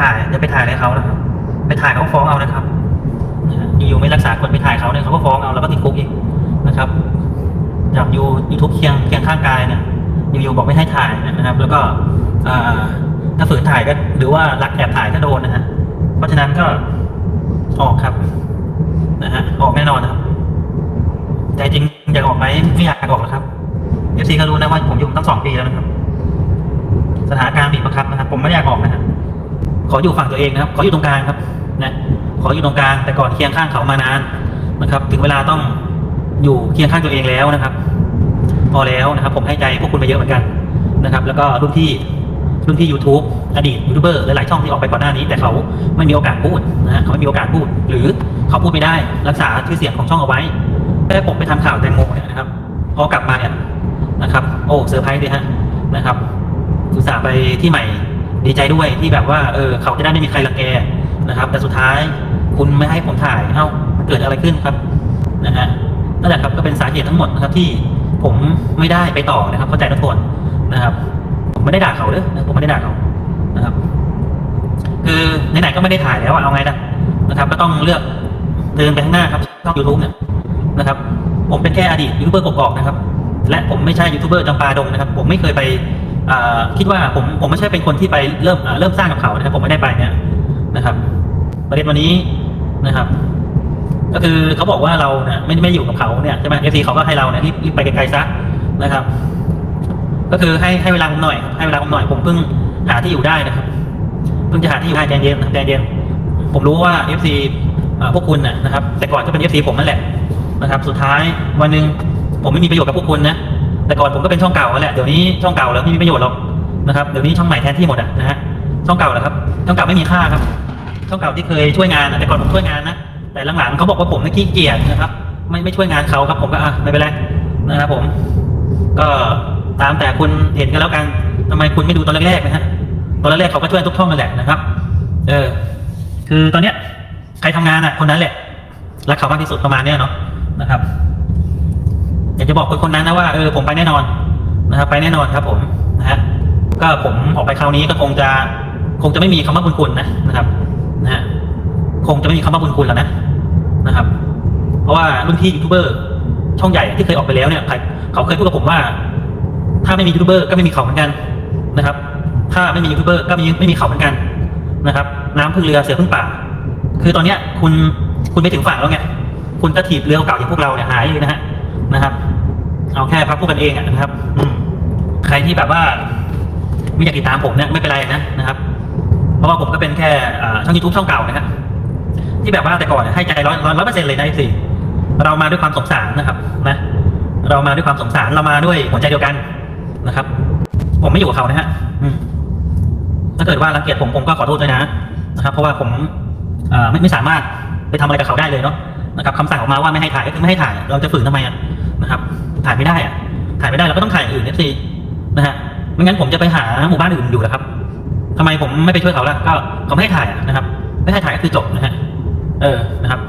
ถ่ายอย่าไปถ่ายอะไรเขานะครับ ไปถ่ายเขาฟ้องเอานะครับอยู่ๆไม่รักษากฎไปถ่ายเขาเนี่ยเขาก็ฟ้องเอาแล้วก็ติดคุกอีกนะครับจากยูยูทูบเคียงเคียงข้างกายเนี่ยอยู่ๆบอกไม่ให้ถ่ายนะครับ แล้วก็ถ้าฝืนถ่ายก็หรือว่ารักแอบถ่ายก็โดนนะฮะเพราะฉะนั้นก็ออกครับนะฮะออกแน่นอนครับใจจริงอยากออกไหมไม่อยากออกหรอกครับเอฟซีก็รู้นะว่าผมอยู่ตั้งสองปีแล้วนะครับ สถานการณ์บีบบังคับนะครับ ผมไม่อยากออกนะครับ ขออยู่ฝั่งตัวเองนะครับ ขออยู่ตรงกลางครับนะขออยู่ตรงกลาง แต่ก่อนเคียงข้างเขามานานนะครับ ถึงเวลาต้องอยู่เคียงข้างตัวเองแล้วนะครับ พอแล้วนะครับ ผมให้ใจพวกคุณไปเยอะเหมือนกันนะครับ แล้วก็รุ่นพี่รุ่นพี่ YouTube อดีตยูทูบเบอร์หลายๆช่องที่ออกไปก่อนหน้านี้ แต่เขาไม่มีโอกาสพูดนะฮะเขาไม่มีโอกาสพูด หรือเขาพูดไม่ได้รักษาชื่อเสียงของช่องเอาไว้แค่ผมไปทำข่าวแตงโมเนี่ยนะครับพอกลับมาเนี่ยนะครับ โอ้เซอร์ไพรส์เลยฮะนะครับอุตส่าห์ไปที่ใหม่ ดีใจด้วยที่แบบว่าเออเขาจะได้ไม่มีใครรังแกนะครับ แต่สุดท้ายคุณไม่ให้ผมถ่ายเอ้าเกิดอะไรขึ้นครับนะฮะนั่นแหละครับก็เป็นสาเหตุทั้งหมดนะครับที่ผมไม่ได้ไปต่อนะครับเข้าใจทุกคนนะครับ ผมไม่ได้ด่าเขาเลยนะผมไม่ได้ด่าเขานะครับ คือไหนๆก็ไม่ได้ถ่ายแล้วเอาไงนะนะครับ ก็ต้องเลือกเดินไปข้างหน้าครับช่องยูทูบเนี่ยนะครับ ผมเป็นแค่อดีตยูทูบเบอร์กอกๆนะครับ และผมไม่ใช่ยูทูบเบอร์จำปาดงนะครับ ผมไม่เคยไป คิดว่าผมผมไม่ใช่เป็นคนที่ไปเริ่มเริ่มสร้างกับเขานะครับผมไม่ได้ไปเนี่ยนะครับประเด็นวันนี้นะครับ ก็คือเขาบอกว่าเราเนี่ยไม่ไม่อยู่กับเขาเนี่ยใช่ไหมเอฟซีเขาก็ให้เราเนี่ยรีบรีบไปไกลๆซะนะครับ ก็คือให้ให้เวลาผมหน่อย ให้เวลาผมหน่อยผมเพิ่งหาที่อยู่ได้นะครับเพิ่งจะหาที่อยู่ได้ใจเย็นนะใจเย็นผมรู้ว่า FC อ่าพวกคุณนะครับ แต่ก่อนก็เป็น FC ผมนั่นแหละนะครับ สุดท้ายวันหนึ่งผมไม่มีประโยชน์กับพวกคุณนะ แต่ก่อนผมก็เป็นช่องเก่าแหละเดี๋ยวนี้ช่องเก่าแล้วไม่มีประโยชน์หรอกนะครับเดี๋ยวนี้ช่องใหม่แทนที่หมดอะนะฮะช่องเก่าแหละครับช่องเก่าไม่มีค่าครับ ช่องเก่าที่เคยช่วยงานแต่ก่อนผมช่วยงานนะแต่หลังๆเขาบอกว่าผมไม่ขี้เกียจนะครับ ไม่ไม่ช่วยงานเขาครับ ผมก็อะไม่เป็นไรนะครับผม ก็ตามแต่คุณเห็นกันแล้วกันทำไมคุณไม่ดูตอนแรกๆนะฮะตอนแรกๆเขาก็ช่วยทุกช่องนั่นแหละนะครับ เออ คือตอนเนี้ยใครทำงานอะคนนั้นแหละรักเขามากที่สุดประมาณเนี้ยเนาะนะครับ อยากจะบอกคนคนนั้นนะว่าเออผมไปแน่นอนนะครับ ไปแน่นอนครับ ผมนะฮะก็ผมออกไปคราวนี้ก็คงจะคงจะไม่มีคำว่าบุญคุณนะนะครับนะฮะคงจะไม่มีคำว่าบุญคุณแล้วนะนะครับ เพราะว่ารุ่นพี่ยูทูบเบอร์ช่องใหญ่ที่เคยออกไปแล้วเนี่ยใครเขาเคยพูดกับผมว่า ถ้าไม่มียูทูบเบอร์ก็ไม่มีเขาเหมือนกันนะครับ ถ้าไม่มียูทูบเบอร์ก็ไม่มีไม่มีเขาเหมือนกันนะครับ น้ำพึ่งเรือเสือพึ่งป่า คือตอนเนี้ยคุณคุณไปถึงฝั่งแล้วไงคุณก็ถีบเรือเก่าอย่างพวกเราเนี่ยหายเลยนะฮะ นะครับ เอาแค่พักพูดกันเองนะครับอืใครที่แบบว่าไม่อยากติดตามผมเนี่ยไม่เป็นไรนะนะครับ เพราะว่าผมก็เป็นแค่ช่องยูทูบช่องเก่านะฮะที่แบบว่าแต่ก่อนให้ใจร้อยร้อยเปอร์เซ็นต์เลยนะสิเรามาด้วยความสงสารนะครับ นะ เรามาด้วยความสงสารเรามาด้วยหัวใจเดียวกันนะครับ ผมไม่อยู่กับเขานะฮะถ้าเกิดว่ารังเกียจผมผมก็ขอโทษด้วยนะนะครับ เพราะว่าผมไม่ไม่สามารถไปทำอะไรกับเขาได้เลยเนาะนะครับคำสั่งออกมาว่าไม่ให้ถ่ายก็คือไม่ให้ถ่าย เราจะฝืนทำไมอะ นะครับ ถ่ายไม่ได้อะถ่ายไม่ได้เราก็ต้องถ่ายอย่างอื่นเอฟซีนะฮะไม่งั้นผมจะไปหาหมู่บ้านอื่นอยู่นะครับทำไมผมไม่ไปช่วยเขาล่ะก็เขาไม่ให้ถ่ายนะครับ ไม่ให้ถ่ายก็คือจบนะฮะเออนะครับ